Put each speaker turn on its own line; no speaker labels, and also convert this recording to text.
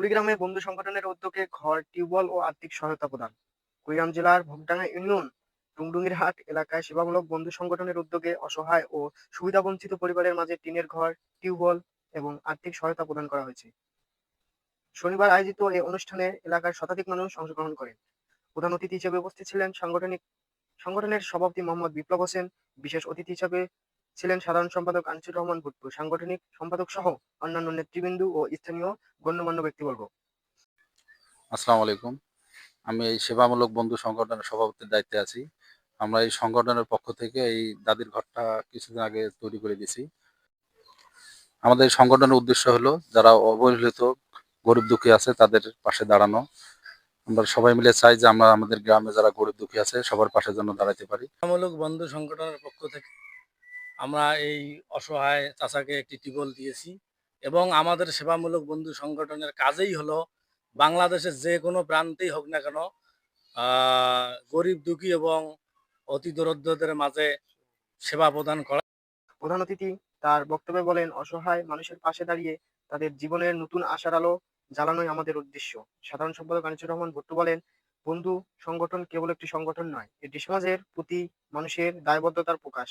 কুড়িগ্রামে বন্ধু সংগঠনের উদ্যোগে ঘর, টিউবওয়েল ও আর্থিক সহায়তা প্রদান। কুড়িগ্রাম জেলার ভোগডাঙ্গা ইউনিয়ন টুংডুঙ্গির হাট এলাকায় সেবামূলক বন্ধু সংগঠনের উদ্যোগে অসহায় ও সুবিধাবঞ্চিত পরিবারের মাঝে টিনের ঘর, টিউবওয়েল এবং আর্থিক সহায়তা প্রদান করা হয়েছে। শনিবার আয়োজিত এই অনুষ্ঠানে এলাকার শতাধিক মানুষ অংশগ্রহণ করেন। প্রধান অতিথি হিসেবে উপস্থিত ছিলেন সাংগঠনিক, সংগঠনের সভাপতি মোহাম্মদ বিপ্লব হোসেন, বিশেষ অতিথি হিসেবে ছিলেন সাধারণ সম্পাদক আনিসুর রহমান ভুট্টু সাংগঠনিক সম্পাদক সহ অন্যান্য নেতৃবৃন্দ ও স্থানীয় গণ্যমান্য ব্যক্তিবর্গ।
আসসালামু আলাইকুম। আমি এই সেবামূলক বন্ধু সংগঠনের সভাপতির দায়িত্বে আছি। আমরা এই সংগঠনের পক্ষ থেকে এই দাদির ঘরটা কিছুদিন আগে তৈরি করে দিয়েছি। আমাদের এই সংগঠনের উদ্দেশ্য হলো যারা অবহেলিত গরিব দুঃখী আছে তাদের পাশে দাঁড়ানো। আমরা সবাই মিলে চাই যে আমরা আমাদের গ্রামে যারা গরিব দুঃখী আছে সবার পাশে যেন দাঁড়াতে পারি।
সেবামূলক বন্ধু সংগঠনের পক্ষ থেকে আমরা এই অসহায় চাচাকে একটি টিবল দিয়েছি এবং আমাদের সেবামূলক বন্ধু সংগঠনের কাজেই হলো বাংলাদেশের যে কোনো প্রান্তেই হোক না কেন গরিব, দুঃখী এবং অতি দরিদ্রদের মাঝে সেবা প্রদান করা।
প্রধান অতিথি তার বক্তব্যে বলেন, অসহায় মানুষের পাশে দাঁড়িয়ে তাদের জীবনের নতুন আশার আলো জ্বালানোই আমাদের উদ্দেশ্য। সাধারণ সম্পাদক আনিসুর রহমান ভুট্টু বলেন, বন্ধু সংগঠন কেবল একটি সংগঠন নয়, এটি সমাজের প্রতি মানুষের দায়বদ্ধতার প্রকাশ।